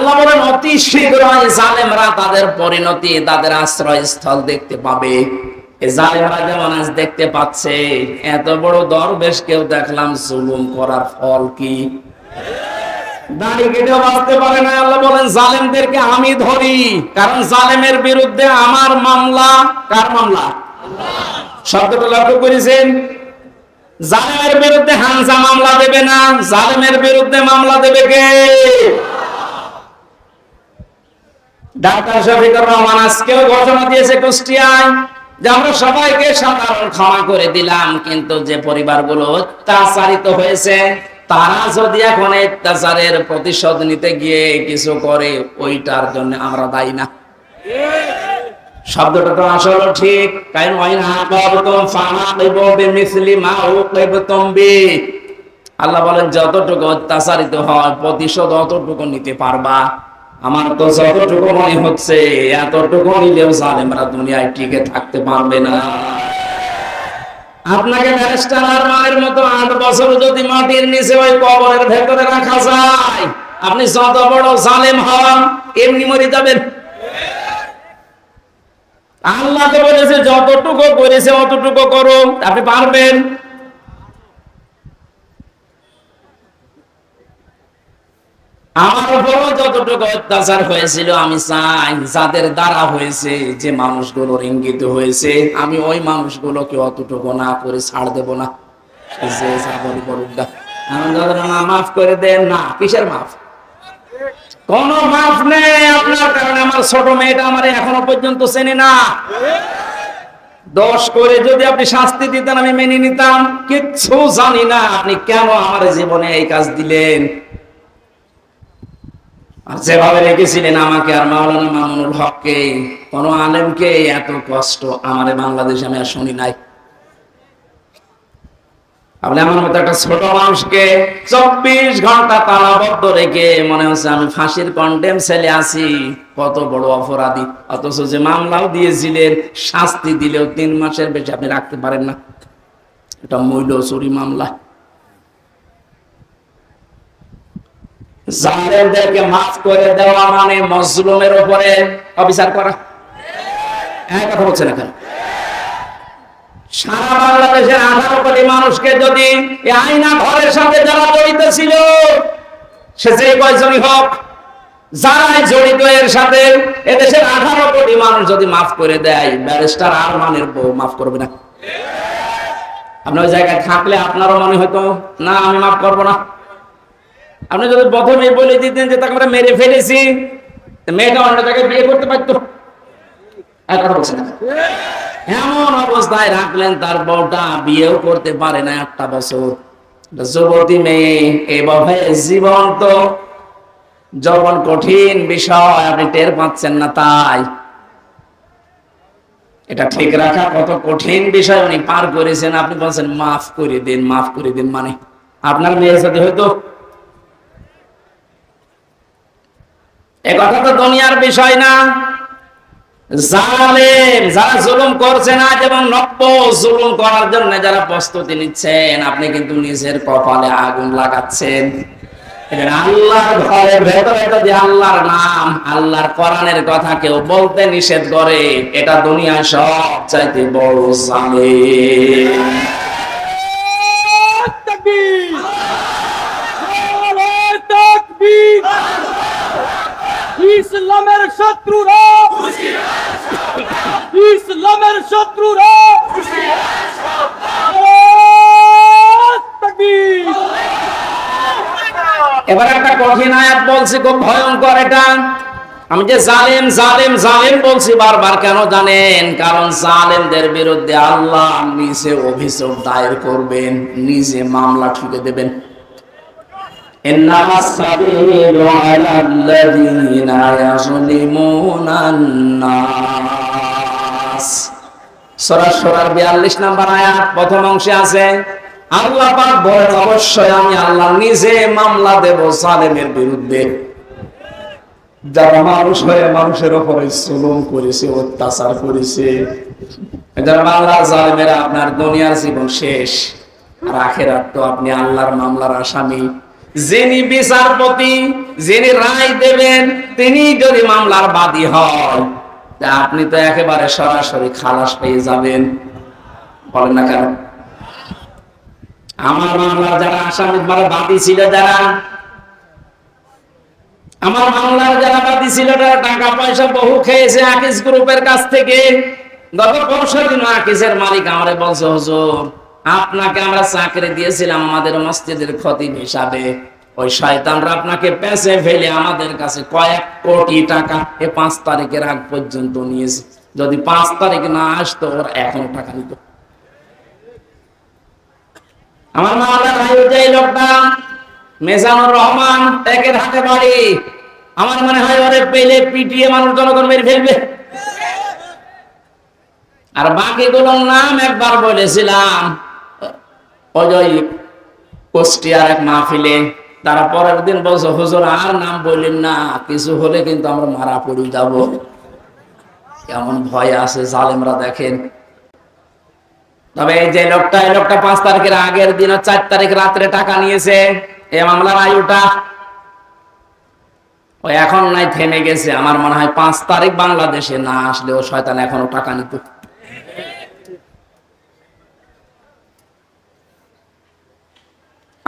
আল্লাহ বলেন অতি শীঘ্রই জালেমরা তাদের পরিণতি, তাদের আশ্রয়স্থল দেখতে পাবে। জালেমরা যেমন আজ দেখতে পাচ্ছে, এত বড় দরবেশ কেউ দেখলাম জুলুম করার ফল কি? কেটেও বাঁচতে পারে না, আল্লাহ বলেন, জালেমদেরকে আমি ধরি, কারণ জালেমের বিরুদ্ধে আমার মামলা। কার মামলা? শব্দটা লক্ষ্য করেছেন? জালেমের বিরুদ্ধে মামলা দেবে না, জালেমের বিরুদ্ধে মামলা দেবে কে? ডাক্তার শফিকুর রহমান আজকেও ঘোষণা দিয়েছে কুষ্টিয়ায় যে আমরা সবাইকে সাধারণ ক্ষমা করে দিলাম, কিন্তু যে পরিবারগুলো অত্যাচারিত হয়েছে, তারা যদি এখন অত্যাচারের প্রতিশোধ নিতে গিয়ে কিছু করে, ওইটার জন্য আমরা দায়ী না। শব্দটা তো আসলে ঠিক। কারণ মা আল্লাহ বলেন, যতটুকু অত্যাচারিত হয়, প্রতিশোধ অতটুকু নিতে পারবা। আমার তো যতটুকু মনে হচ্ছে, এতটুকু নিলেও জালেমরা দুনিয়ায় টিকে থাকতে পারবে না। আপনাকে ব্যারিস্টার আর মায়ের মতো আট বছর যদি মাটির নিচে ওই কবরের ভেতরে রাখা যায়, আপনি যত বড় জালেম হন, এমনি মরে যাবেন। আল্লাহ তো বলেছে, যতটুকু করেছে অতটুকু করো আপনি পারবেন। আমার উপরও যতটুকু অত্যাচার হয়েছিল, আমি চাই যাদের দ্বারা হয়েছে, যে মানুষগুলোর ইঙ্গিত হয়েছে, আমি ওই মানুষগুলোকে অতটুকু না করে ছাড় দেব না। মাফ করে দেন, না, কিসের মাফ? কোন মাফ নেই আপনার কারণে, আমার ছোট মেয়েটা আমার এখনও পর্যন্ত চেনে না। দোষ করে যদি আপনি শাস্তি দিতেন, আমি মেনে নিতাম। কিচ্ছু জানি না আপনি কেন আমার জীবনে এই কাজ দিলেন। যেভাবে রেখেছিলেন আমাকে আর মাওলানা মামুনুল হককে, কোন আলেমকে এত কষ্ট আমার বাংলাদেশে আমি আর শুনি নাই। আপনি আমার মতো একটা ছোট মানুষকে চব্বিশ ঘণ্টা তালাবদ্ধ রেখে মনে হচ্ছে আমি ফাঁসির কন্টেম ছেলে আছি, কত বড় অপরাধী। অথচ যে মামলাও দিয়েছিলেন, শাস্তি দিলেও তিন মাসের বেশি আপনি রাখতে পারেন না। এটা মূল্য চুরি মামলা। জালেমদেরকে মাফ করে দেওয়া মানে মজলুমের উপরে অবিচার করা। হ্যাঁ কথা বলছে না কেন সারা বাংলাদেশের কোটি মানুষকে যদি এই আইনা ঘরের সাথে যারা জড়িত ছিল, সে যে কয়জনই হোক, যারাই জড়িত এর সাথে এদেশের আঠারো কোটি মানুষ যদি মাফ করে দেয়, ব্যারিস্টার আর মানের বউ মাফ করবে না। আপনি ওই জায়গায় থাকলে আপনারও মনে হয়তো না, আমি মাফ করব না। আপনি যদি প্রথমে বলে দিতেন যে তাকে আমরা মেরে ফেলেছি মেয়েটা অন্য জায়গায় বিয়ে করতে পারতো? এমন অবস্থায় রাখলেন, তার বউটা বিয়েও করতে পারে না একটা বছর। যুবতী মেয়ে, এভাবে জীবন তো যখন কঠিন বিষয়, আপনি টের পাচ্ছেন না তাই। এটা ঠিক রাখা কত কঠিন বিষয়, উনি পার করেছেন। আপনি বলছেন, মাফ করে দিন, মাফ করে দিন মানে। আপনার মেয়ের সাথে হয়তো তো দুনিয়ার বিষয় না। জালেম যারা জুলুম করছেন আজ এবং নব্য জুলুম করার জন্য যারা প্রস্তুতি নিচ্ছেন, আপনি কিন্তু নিজের কপালে আগুন লাগাচ্ছেন। আল্লাহর আল্লাহর নাম, আল্লাহর কোরআনের কথা কেউ বলতে নিষেধ করে, এটা দুনিয়ায় সব চাইতে বড় জালেম। ইসলামের শত্রুরা। ইসলামের শত্রুরা। এবার একটা কঠিন আয়াত বলছি, খুব ভয়ঙ্কর এটা। আমি যে জালেম জালেম জালেম বলছি, বারবার কেন জানেন? কারণ জালেমদের বিরুদ্ধে আল্লাহ নিজে অভিযোগ দায়ের করবেন, নিজে মামলা ঠুকে দেবেন। إنما السبيل على الذين يظلمون الناس সূরা সূরার 42 নাম্বার আয়াত প্রথম অংশে আছে আল্লাহ পাক বলেন অবশ্যই আমি আল্লাহ নিজে মামলা দেব জালেমের বিরুদ্ধে যারা মানুষ হয়ে মানুষের উপরে জুলুম করেছে অত্যাচার করেছে যারা বাংলার জালেমেরা আপনার দুনিয়ার জীবন শেষ আর আখেরাত তো আপনি আল্লাহর মামলার আসামি যিনি বিচারপতি, যিনি রায় দেবেন, তিনি যদি মামলার বাদী হয় তা আপনি তো একেবারে সরাসরি খালাস পেয়ে যাবেন। বলেন না কেন? আমার মামলার যারা আসামি মানে বাদী ছিল যারা, আমার মামলার যারা বাদী ছিল তারা টাকা পয়সা বহু খেয়েছে আকিস গ্রুপের কাছ থেকে। গত পরশু দিন আকিসের মালিক আমারে বলছে, হুজুর আপনাকে আমরা চাকরি দিয়েছিলাম আমাদের মসজিদের ক্ষতি হিসাবে। ওই শয়তানরা আপনাকে পেছে ফেলে আমাদের কাছে কয়েক কোটি টাকা এ পাঁচ তারিখের আগ পর্যন্ত নিয়েছে। যদি পাঁচ তারিখ না আসতো, ওরা এখনও টাকা নিত। আমার মামলার ভাই যে লোকটা, মেজানুর রহমান, একের হাতে বাড়ি। আমার মনে হয় ওরে পেলে পিটিয়ে মানুষ জনগণ মেরে ফেলবে। আর বাকিগুলোর নাম একবার বলেছিলাম কুষ্টিয়ার এক মাহফিলে তারা পরের দিন বলছে, হুজুর, আর নাম না, কিছু হলে কিন্তু আমরা মারা পড়ে যাব। ভয় আছে, জালেমরা দেখেন। তবে এই যে লোকটা, এই লোকটা পাঁচ তারিখের আগের দিন, চার তারিখ রাত্রে টাকা নিয়েছে, এই মামলার আয়ুটা। ও এখন নাই, থেমে গেছে। আমার মনে হয় পাঁচ তারিখ বাংলাদেশে না আসলে ও শয়তান এখনও টাকা নিত।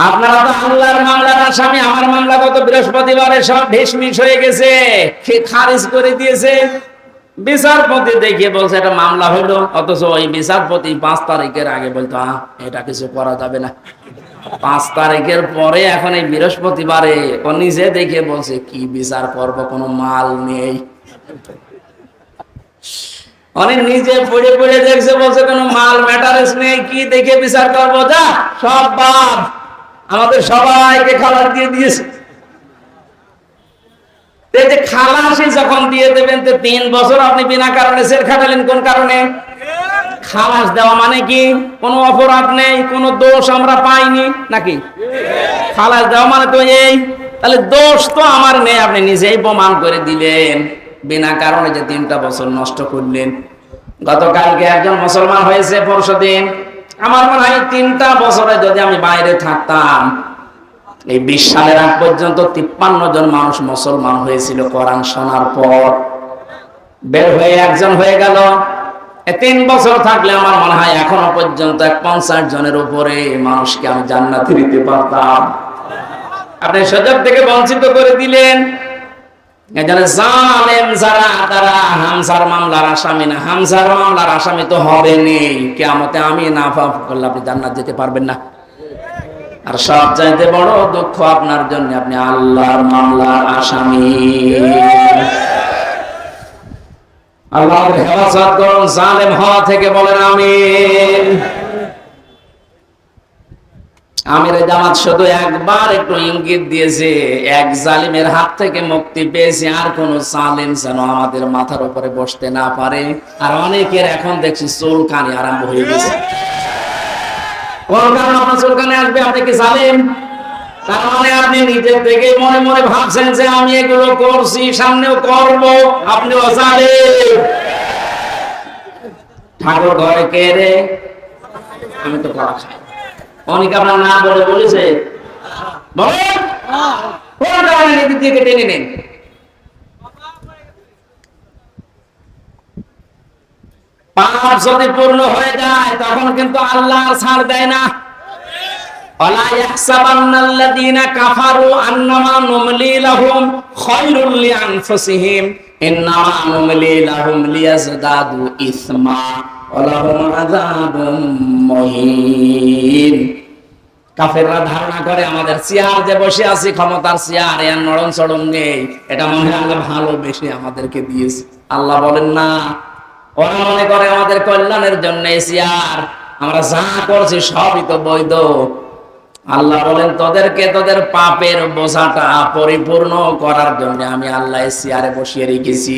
আপনারা তো আল্লাহর মামলার আসামি আমার মামলা গত বৃহস্পতিবারে সব ঢেসমিস হয়ে গেছে। খারিজ করে দিয়েছে। বিচারপতি বলছে এটা মামলা অথচ ওই বিচারপতি পাঁচ তারিখের আগে বলতো "আহ, এটা কিছু করা যাবে না। পাঁচ তারিখের পরে এখন এই বৃহস্পতিবারে নিজে দেখে বলছে কি বিচার করব কোনো মাল নেই। অনেক নিজে পড়ে পড়ে দেখছে বলছে কোনো মাল ম্যাটারেস নেই কি দেখে বিচার করব? যা সব বাদ। আমাদের সবাইকে খাবার দিয়ে দিয়েছে। যে খালাসি যখন দিয়ে দেবেন, তো তিন বছর আপনি বিনা কারণে খাটালেন, কোন কারণে? খালাস দেওয়া মানে কি? কোনো অপরাধ নেই, কোনো দোষ আমরা পাইনি, নাকি? খালাস দেওয়া মানে তো এই, তাহলে দোষ তো আমার নেই, আপনি নিজেই প্রমাণ করে দিলেন। বিনা কারণে যে তিনটা বছর নষ্ট করলেন। গতকালকে একজন মুসলমান হয়েছে পরশু দিন আমার মনে হয় তিনটা বছরে যদি আমি বাইরে থাকতাম, এই বিশ সালের আগ পর্যন্ত তিপ্পান্ন জন মানুষ মুসলমান হয়েছিল কোরআন শোনার পর। বের হয়ে একজন হয়ে গেল। তিন বছর থাকলে আমার মনে হয় এখনও পর্যন্ত এক পঞ্চাশ জনের উপরে মানুষকে আমি জান্নাতে দিতে পারতাম। আপনি সুযোগ থেকে বঞ্চিত করে দিলেন। এখানে জালেম যারা, তারা হামসার মামলার আসামি না। হামসার মামলার আসামি তো হবে নেই কেমতে আমি না পাপ করলে আপনি জান্নাত যেতে পারবেন না। আর সব চাইতে বড় দুঃখ আপনার জন্য, আপনি আল্লাহর মামলার আসামি। আল্লাহর হেফাজত করুন, জালেম হওয়া থেকে বলেন আমিন। আমির জামাত শুধু একবার একটু ইঙ্গিত দিয়েছে, এক জালিমের হাত থেকে মুক্তি পেয়েছে, আর কোন জালিম যেন আমাদের মাথার উপরে বসতে না পারে। আর অনেকের এখন দেখছি চুল কানি আরম্ভ হয়ে গেছে। আপনি কি জালিম? তার মানে আপনি নিজের থেকে মনে মনে ভাবছেন যে আমি এগুলো করছি, সামনেও রে? আমি তো কড়া খাই। অনেক আপনার না বলে বলেছে বলেন কোন কারণে নীতি থেকে টেনে নেন পাপ যদি পূর্ণ হয়ে যায় তখন কিন্তু আল্লাহ আর ছাড় দেয় না ولا يحسبن الذين كفروا انما نملي لهم خير لانفسهم انما نملي لهم ليزدادوا اثما ওলাহুম আযাবুম মুহিন কাফেররা ধারণা করে, আমাদের যে বসে আছি, ক্ষমতার এর নরম নেই। এটা মনে আল্লাহ আমাদেরকে দিয়েছে। আল্লাহ বলেন, না, ওরা মনে করে আমাদের কল্যাণের জন্য চেয়ার। আমরা যা করছি সবই তো বৈধ। আল্লাহ বলেন, তোদেরকে তোদের পাপের বোঝাটা পরিপূর্ণ করার জন্য আমি আল্লাহ চেয়ারে বসিয়ে রেখেছি।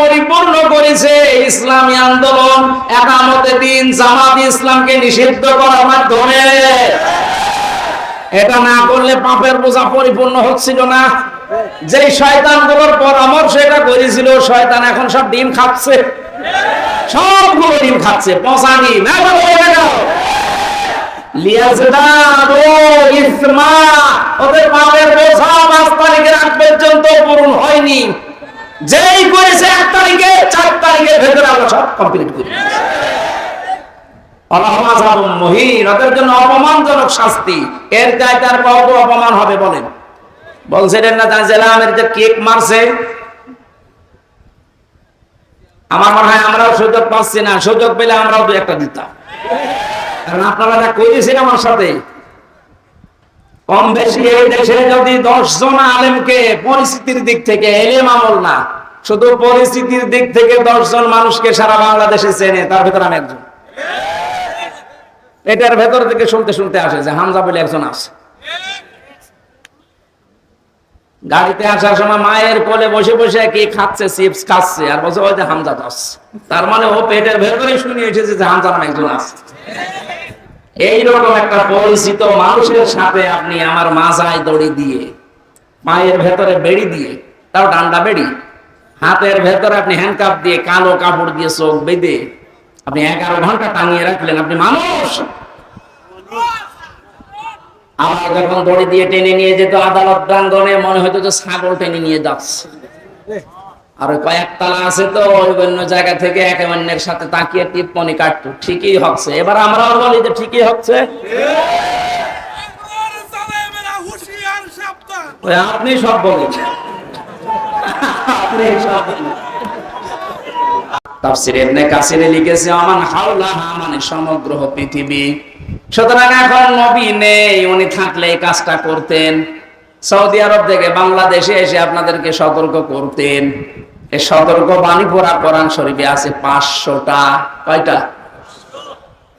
পরিপূর্ণ করেছে। ইসলামী আন্দোলন একামতে দিন জামাত ইসলামকে নিষিদ্ধ করার মাধ্যমে। এটা না করলে পাপের বোঝা পরিপূর্ণ হচ্ছিল না। যে শয়তানগুলোর পরামর্শ এটা করেছিল, শয়তান এখন সব ডিম খাচ্ছে। সবগুলো ডিম খাচ্ছে, পচা ডিম এখন বলে দাও। লিয়াজদাদু ইসমা ওদের পর্যন্ত হয়নি। করেছে ভেতরে ওদের জন্য অপমানজনক শাস্তি। এর চাইতে আর কত অপমান হবে বলেন? বলছিলেন না জানছিলাম এর যে কেক মারছে, আমার মনে হয় আমরাও সুযোগ পাচ্ছি না। সুযোগ পেলে আমরাও দু একটা দিতাম। কারণ আপনারা যা করেছেন আমার সাথে কম বেশি এই দেশে যদি দশ জন আলেমকে পরিস্থিতির দিক থেকে এলেম আমল না, শুধু পরিস্থিতির দিক থেকে দশ জন মানুষকে সারা বাংলাদেশে চেনে, তার ভেতর আমি একজন। এটার ভেতর থেকে শুনতে শুনতে আসে যে হামজা বলে একজন আছে। গাড়িতে আসার সময় মায়ের কোলে বসে বসে কি খাচ্ছে, চিপস খাচ্ছে, আর বসে যে হামজা তার মানে ও পেটের ভেতরে শুনে এসেছে যে হামজা একজন আছে। এইরকম একটা পরিচিত মানুষের সাথে আপনি আমার মাজায় দড়ি দিয়ে, মায়ের ভেতরে বেড়ি দিয়ে, তাও ডান্ডা বেড়ি, হাতের ভেতরে আপনি হ্যান্ডকাপ দিয়ে কালো কাপড় দিয়ে চোখ বেঁধে আপনি এগারো ঘণ্টা টাঙিয়ে রাখলেন, আপনি মানুষ। আমার যখন দড়ি দিয়ে টেনে নিয়ে যেত, আদালত প্রাঙ্গনে মনে হতো যে ছাগল টেনে নিয়ে যাচ্ছে। আর আছে তো অন্য জায়গা থেকে একে অন্যের সাথে তাকিয়ে টিপ্পনি কাটতো। ঠিকই হচ্ছে। এবার বলি যে ঠিকই হচ্ছে। আপনি সব বলেছেন। ইবনে লিখেছে, আমান মানে সমগ্র পৃথিবী সুতরাং এখন নবী নেই, উনি থাকলে এই কাজটা করতেন। সৌদি আরব থেকে বাংলাদেশে এসে আপনাদেরকে সতর্ক করতেন। এই সতর্ক বাণী পড়া কোরআন শরীফে আছে পাঁচশোটা। কয়টা?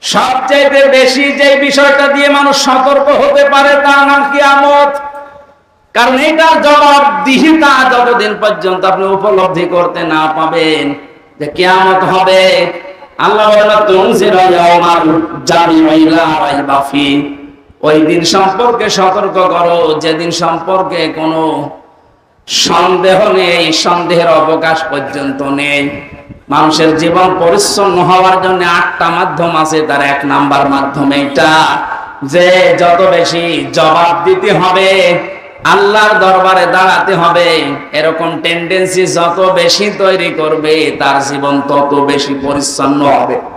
সবচাইতে বেশি যে বিষয়টা দিয়ে মানুষ সতর্ক হতে পারে তার নাম কিয়ামত। কারণ এটার জবাবদিহিতা যতদিন পর্যন্ত আপনি উপলব্ধি করতে না পাবেন যে কেয়ামত হবে। আল্লাহ ওই দিন সম্পর্কে সতর্ক করো, যেদিন সম্পর্কে কোনো সন্দেহ নেই, সন্দেহের অবকাশ পর্যন্ত নেই। মানুষের জীবন পরিচ্ছন্ন হওয়ার জন্য আটটা মাধ্যম আছে, তার এক নাম্বার মাধ্যম এটা যে যত বেশি জবাব দিতে হবে আল্লাহর দরবারে দাঁড়াতে হবে। এরকম টেন্ডেন্সি যত বেশি তৈরি করবে, তার জীবন তত বেশি পরিচ্ছন্ন হবে।